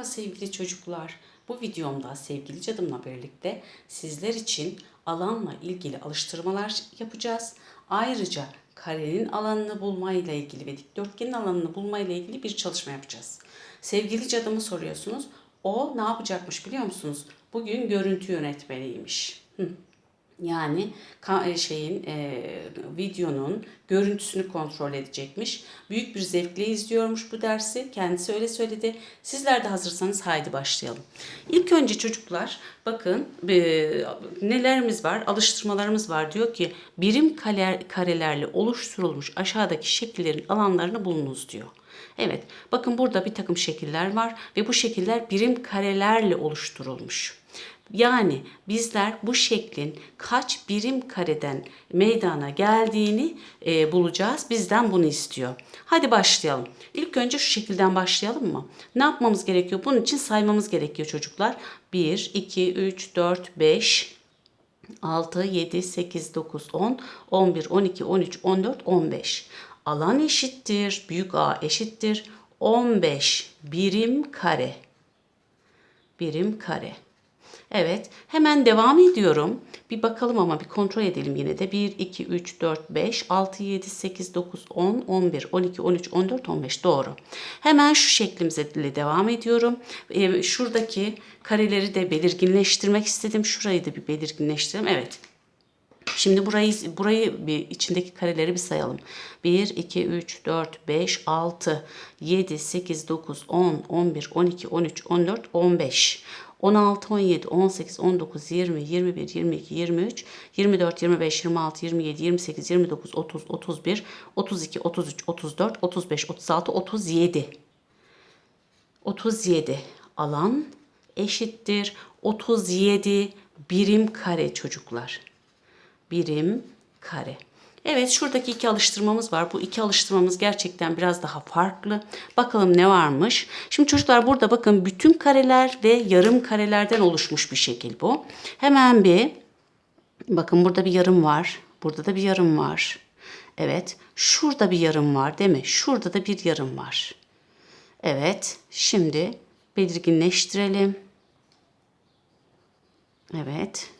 Merhaba sevgili çocuklar. Bu videomda sevgili cadımla birlikte sizler için alanla ilgili alıştırmalar yapacağız. Ayrıca karenin alanını bulmayla ilgili ve dikdörtgenin alanını bulmayla ilgili bir çalışma yapacağız. Sevgili cadımı soruyorsunuz. O ne yapacakmış biliyor musunuz? Bugün görüntü yönetmeniymiş. Hı. Yani ka- şeyin e, videonun görüntüsünü kontrol edecekmiş. Büyük bir zevkle izliyormuş bu dersi. Kendisi öyle söyledi. Sizler de hazırsanız haydi başlayalım. İlk önce çocuklar bakın e, nelerimiz var? Alıştırmalarımız var. Diyor ki birim kare, karelerle oluşturulmuş aşağıdaki şekillerin alanlarını bulunuz diyor. Evet bakın burada bir takım şekiller var ve bu şekiller birim karelerle oluşturulmuş. Yani bizler bu şeklin kaç birim kareden meydana geldiğini e, bulacağız. Bizden bunu istiyor. Hadi başlayalım. İlk önce şu şekilden başlayalım mı? Ne yapmamız gerekiyor? Bunun için saymamız gerekiyor çocuklar. 1, 2, 3, 4, 5, 6, 7, 8, 9, 10, 11, 12, 13, 14, 15. Alan eşittir. Büyük A eşittir. 15 birim kare. Birim kare. Evet, hemen devam ediyorum. Bir bakalım ama bir kontrol edelim yine de. 1, 2, 3, 4, 5, 6, 7, 8, 9, 10, 11, 12, 13, 14, 15. Doğru. Hemen şu şeklimize devam ediyorum. Ee, şuradaki kareleri de belirginleştirmek istedim. Şurayı da bir belirginleştirelim. Evet. Şimdi burayı burayı bir içindeki kareleri bir sayalım. 1 2 3 4 5 6 7 8 9 10 11 12 13 14 15 16 17 18 19 20 21 22 23 24 25 26 27 28 29 30 31 32 33 34 35 36 37 37 alan eşittir. 37 birim kare çocuklar. Birim kare. Evet şuradaki iki alıştırmamız var. Bu iki alıştırmamız gerçekten biraz daha farklı. Bakalım ne varmış. Şimdi çocuklar burada bakın bütün kareler ve yarım karelerden oluşmuş bir şekil bu. Hemen bir bakın burada bir yarım var. Burada da bir yarım var. Evet şurada bir yarım var değil mi? Şurada da bir yarım var. Evet şimdi belirginleştirelim. Evet.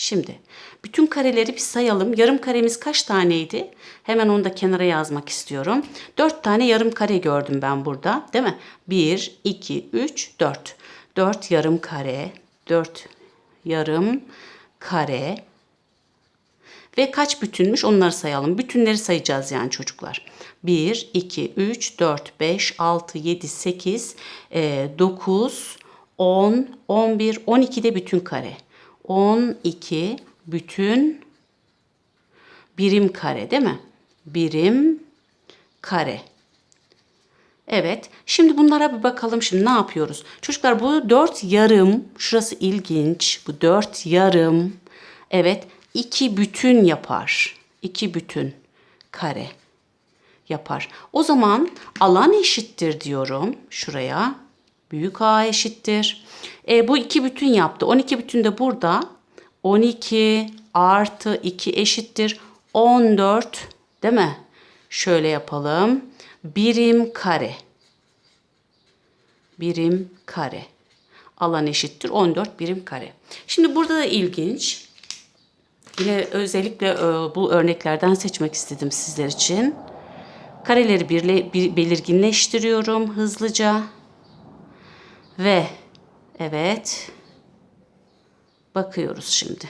Şimdi bütün kareleri bir sayalım. Yarım karemiz kaç taneydi? Hemen onu da kenara yazmak istiyorum. 4 tane yarım kare gördüm ben burada. Değil mi? 1, 2, 3, 4. 4 yarım kare. 4 yarım kare. Ve kaç bütünmüş onları sayalım. Bütünleri sayacağız yani çocuklar. 1, 2, 3, 4, 5, 6, 7, 8, 9, 10, 11, 12 de bütün kare. 12 bütün birim kare değil mi? Birim kare. Evet. Şimdi bunlara bir bakalım. Şimdi ne yapıyoruz? Çocuklar bu dört yarım. Şurası ilginç. Bu dört yarım. Evet. iki bütün yapar. İki bütün kare yapar. O zaman alan eşittir diyorum şuraya. Büyük A eşittir. E, bu iki bütün yaptı. 12 bütün de burada. 12 artı 2 eşittir. 14 değil mi? Şöyle yapalım. Birim kare. Birim kare. Alan eşittir 14 birim kare. Şimdi burada da ilginç. Yine özellikle e, bu örneklerden seçmek istedim sizler için. Kareleri birle, bir, belirginleştiriyorum hızlıca. Ve evet bakıyoruz şimdi.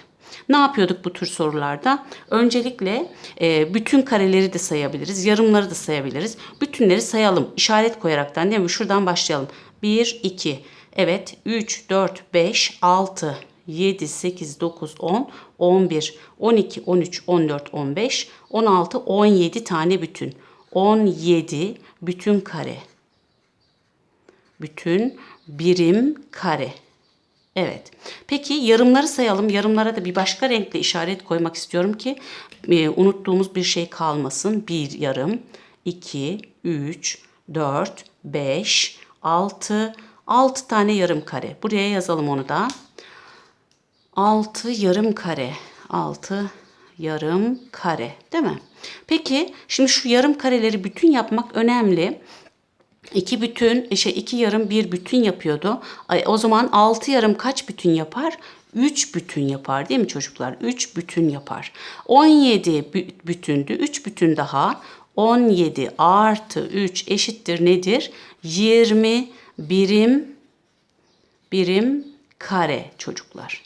Ne yapıyorduk bu tür sorularda? Öncelikle e, bütün kareleri de sayabiliriz, yarımları da sayabiliriz. Bütünleri sayalım işaret koyaraktan değil mi? Şuradan başlayalım. 1, 2, evet 3, 4, 5, 6, 7, 8, 9, 10, 11, 12, 13, 14, 15, 16, 17 tane bütün. 17 bütün kare. Bütün birim kare. Evet. Peki yarımları sayalım. Yarımlara da bir başka renkle işaret koymak istiyorum ki e, unuttuğumuz bir şey kalmasın. Bir yarım, iki, üç, dört, beş, altı, altı tane yarım kare. Buraya yazalım onu da. Altı yarım kare. Altı yarım kare. Değil mi? Peki şimdi şu yarım kareleri bütün yapmak önemli. İki bütün, şey iki yarım bir bütün yapıyordu. O zaman altı yarım kaç bütün yapar? 3 bütün yapar değil mi çocuklar? 3 bütün yapar. 17 bü- bütündü. 3 bütün daha. 17 artı 3 eşittir nedir? 20 birim birim kare çocuklar.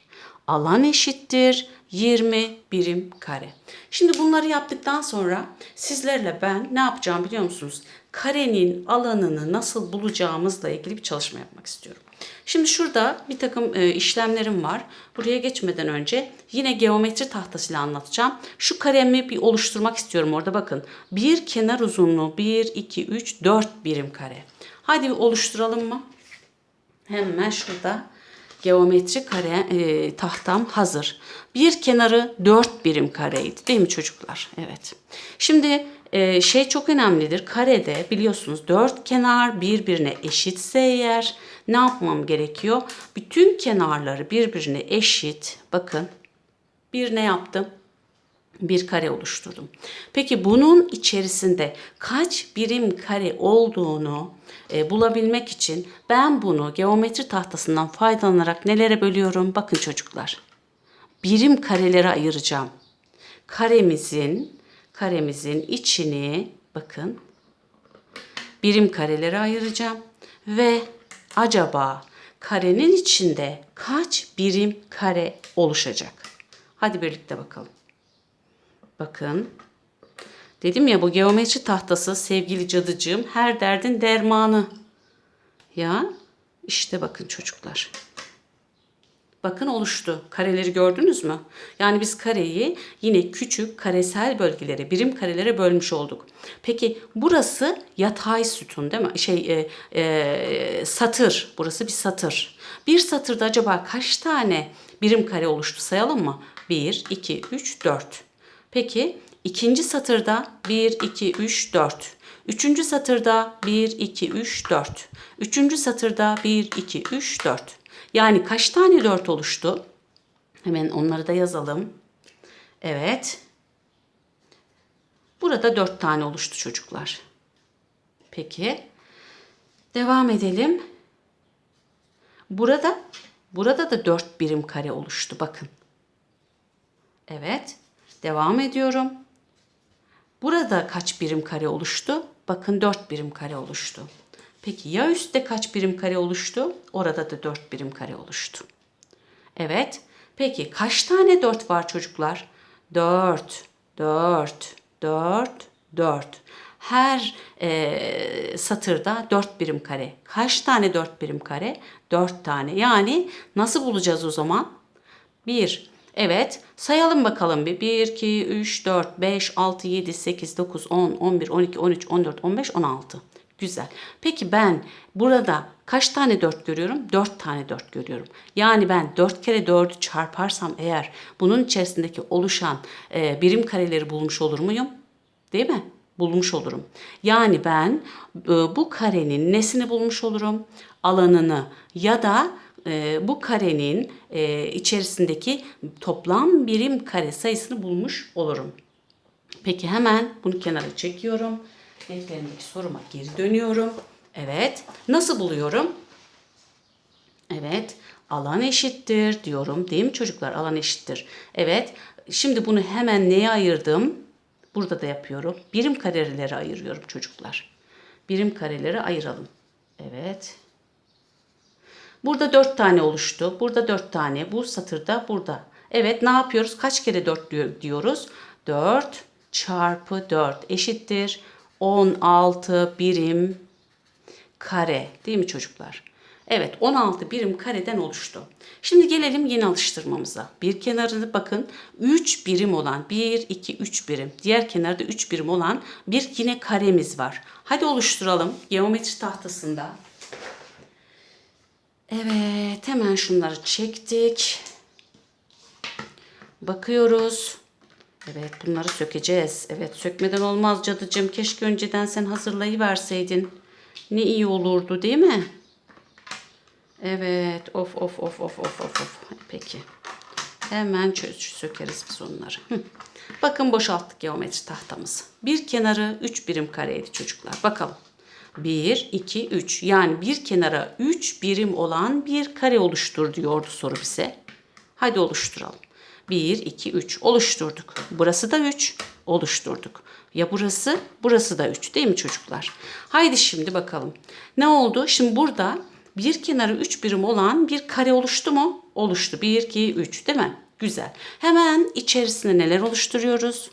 Alan eşittir 20 birim kare. Şimdi bunları yaptıktan sonra sizlerle ben ne yapacağım biliyor musunuz? Karenin alanını nasıl bulacağımızla ilgili bir çalışma yapmak istiyorum. Şimdi şurada bir takım e, işlemlerim var. Buraya geçmeden önce yine geometri tahtasıyla anlatacağım. Şu karemi bir oluşturmak istiyorum orada bakın. Bir kenar uzunluğu 1, 2, 3, 4 birim kare. Hadi bir oluşturalım mı? Hemen şurada geometri kare e, tahtam hazır. Bir kenarı 4 birim kareydi değil mi çocuklar? Evet. Şimdi e, şey çok önemlidir. Karede biliyorsunuz dört kenar birbirine eşitse eğer ne yapmam gerekiyor? Bütün kenarları birbirine eşit. Bakın bir ne yaptım? Bir kare oluşturdum. Peki bunun içerisinde kaç birim kare olduğunu e, bulabilmek için ben bunu geometri tahtasından faydalanarak nelere bölüyorum? Bakın çocuklar. Birim karelere ayıracağım. Karemizin karemizin içini bakın birim karelere ayıracağım ve acaba karenin içinde kaç birim kare oluşacak? Hadi birlikte bakalım. Bakın. Dedim ya bu geometri tahtası sevgili cadıcığım her derdin dermanı. Ya işte bakın çocuklar. Bakın oluştu. Kareleri gördünüz mü? Yani biz kareyi yine küçük karesel bölgelere, birim karelere bölmüş olduk. Peki burası yatay sütun değil mi? Şey e, e, satır. Burası bir satır. Bir satırda acaba kaç tane birim kare oluştu sayalım mı? 1, 2, 3, 4. Peki ikinci satırda 1, 2, 3, 4. Üçüncü satırda 1, 2, 3, 4. Üçüncü satırda 1, 2, 3, 4. Yani kaç tane 4 oluştu? Hemen onları da yazalım. Evet. Burada 4 tane oluştu çocuklar. Peki. Devam edelim. Burada burada da 4 birim kare oluştu bakın. Evet. Devam ediyorum. Burada kaç birim kare oluştu? Bakın 4 birim kare oluştu. Peki ya üstte kaç birim kare oluştu? Orada da 4 birim kare oluştu. Evet. Peki kaç tane 4 var çocuklar? 4, 4, 4, 4. Her e, satırda 4 birim kare. Kaç tane 4 birim kare? 4 tane. Yani nasıl bulacağız o zaman? 1, Evet sayalım bakalım bir. 1, 2, 3, 4, 5, 6, 7, 8, 9, 10, 11, 12, 13, 14, 15, 16. Güzel. Peki ben burada kaç tane 4 görüyorum? 4 tane 4 görüyorum. Yani ben 4 kere 4'ü çarparsam eğer bunun içerisindeki oluşan e, birim kareleri bulmuş olur muyum? Değil mi? Bulmuş olurum. Yani ben e, bu karenin nesini bulmuş olurum? Alanını ya da e, bu karenin e, içerisindeki toplam birim kare sayısını bulmuş olurum. Peki hemen bunu kenara çekiyorum. Defterimdeki soruma geri dönüyorum. Evet. Nasıl buluyorum? Evet. Alan eşittir diyorum. Değil mi çocuklar? Alan eşittir. Evet. Şimdi bunu hemen neye ayırdım? Burada da yapıyorum. Birim kareleri ayırıyorum çocuklar. Birim kareleri ayıralım. Evet. Burada 4 tane oluştu. Burada 4 tane. Bu satırda burada. Evet ne yapıyoruz? Kaç kere 4 diyoruz? 4 çarpı 4 eşittir. 16 birim kare. Değil mi çocuklar? Evet 16 birim kareden oluştu. Şimdi gelelim yeni alıştırmamıza. Bir kenarını bakın 3 birim olan 1, 2, 3 birim. Diğer kenarda 3 birim olan bir yine karemiz var. Hadi oluşturalım geometri tahtasında. Evet, hemen şunları çektik. Bakıyoruz. Evet, bunları sökeceğiz. Evet, sökmeden olmaz cadıcığım. Keşke önceden sen hazırlayıverseydin. Ne iyi olurdu değil mi? Evet, of of of of of of of. Peki. Hemen çö- sökeriz biz onları. Bakın boşalttık geometri tahtamızı. Bir kenarı 3 birim kareydi çocuklar. Bakalım. 1, 2, 3. Yani bir kenara 3 birim olan bir kare oluştur diyordu soru bize. Hadi oluşturalım. 1, 2, 3 oluşturduk. Burası da 3 oluşturduk. Ya burası, burası da 3 değil mi çocuklar? Haydi şimdi bakalım. Ne oldu? Şimdi burada bir kenarı 3 birim olan bir kare oluştu mu? Oluştu. 1, 2, 3 değil mi? Güzel. Hemen içerisine neler oluşturuyoruz?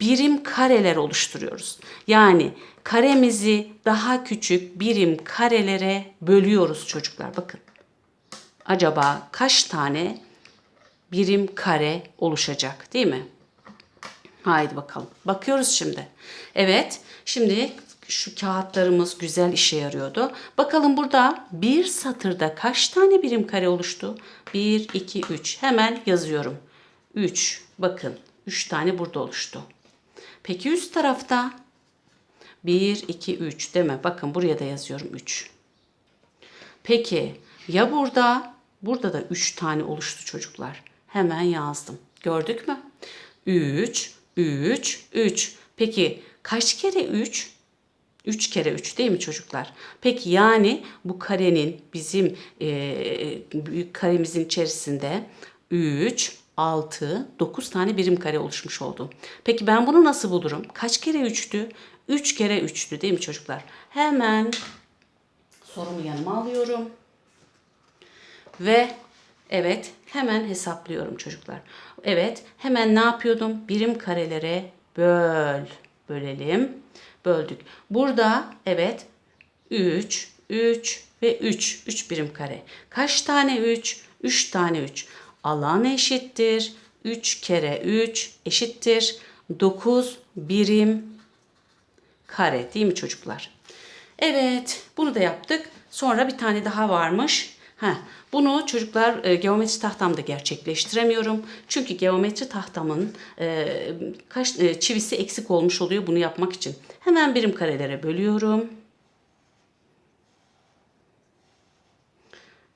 Birim kareler oluşturuyoruz. Yani karemizi daha küçük birim karelere bölüyoruz çocuklar. Bakın. Acaba kaç tane birim kare oluşacak değil mi? Haydi bakalım. Bakıyoruz şimdi. Evet. Şimdi şu kağıtlarımız güzel işe yarıyordu. Bakalım burada bir satırda kaç tane birim kare oluştu? 1, 2, 3. Hemen yazıyorum. 3. Bakın 3 tane burada oluştu. Peki üst tarafta 1, 2, 3 değil mi? Bakın buraya da yazıyorum 3. Peki ya burada? Burada da 3 tane oluştu çocuklar. Hemen yazdım. Gördük mü? 3, 3, 3. Peki kaç kere 3? 3 kere 3 değil mi çocuklar? Peki yani bu karenin bizim e, büyük karemizin içerisinde 3, 6, 9 tane birim kare oluşmuş oldu. Peki ben bunu nasıl bulurum? Kaç kere 3'tü? 3 kere 3'tü değil mi çocuklar? Hemen sorumu yanıma alıyorum. Ve evet hemen hesaplıyorum çocuklar. Evet hemen ne yapıyordum? Birim karelere böl. Bölelim. Böldük. Burada evet 3, 3 ve 3. 3 birim kare. Kaç tane 3? 3 tane 3. Alan eşittir. 3 kere 3 eşittir. 9 birim kare değil mi çocuklar? Evet bunu da yaptık. Sonra bir tane daha varmış. Heh, bunu çocuklar e, geometri tahtamda gerçekleştiremiyorum. Çünkü geometri tahtamın e, kaç e, çivisi eksik olmuş oluyor bunu yapmak için. Hemen birim karelere bölüyorum.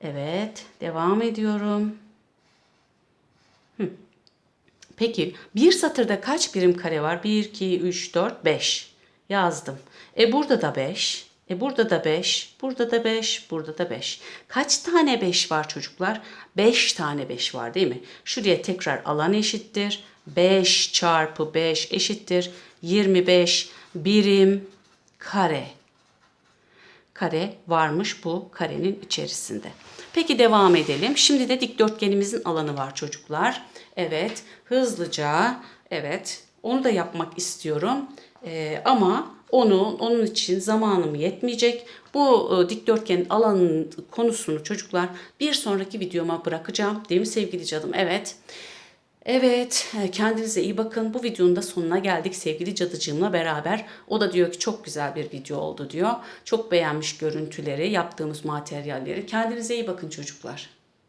Evet, devam ediyorum. Peki bir satırda kaç birim kare var? 1, 2, 3, 4, 5. Yazdım. E burada da 5. E burada da 5, burada da 5, burada da 5. Kaç tane 5 var çocuklar? 5 tane 5 var değil mi? Şuraya tekrar alan eşittir. 5 çarpı 5 eşittir. 25 birim kare. Kare varmış bu karenin içerisinde. Peki devam edelim. Şimdi de dikdörtgenimizin alanı var çocuklar. Evet hızlıca evet onu da yapmak istiyorum. Ee, ama onu onun için zamanım yetmeyecek. Bu e, dikdörtgenin alanının konusunu çocuklar bir sonraki videoma bırakacağım. Değil mi sevgili canım? Evet. Evet, e, kendinize iyi bakın. Bu videonun da sonuna geldik sevgili cadıcığımla beraber. O da diyor ki çok güzel bir video oldu diyor. Çok beğenmiş görüntüleri, yaptığımız materyalleri. Kendinize iyi bakın çocuklar.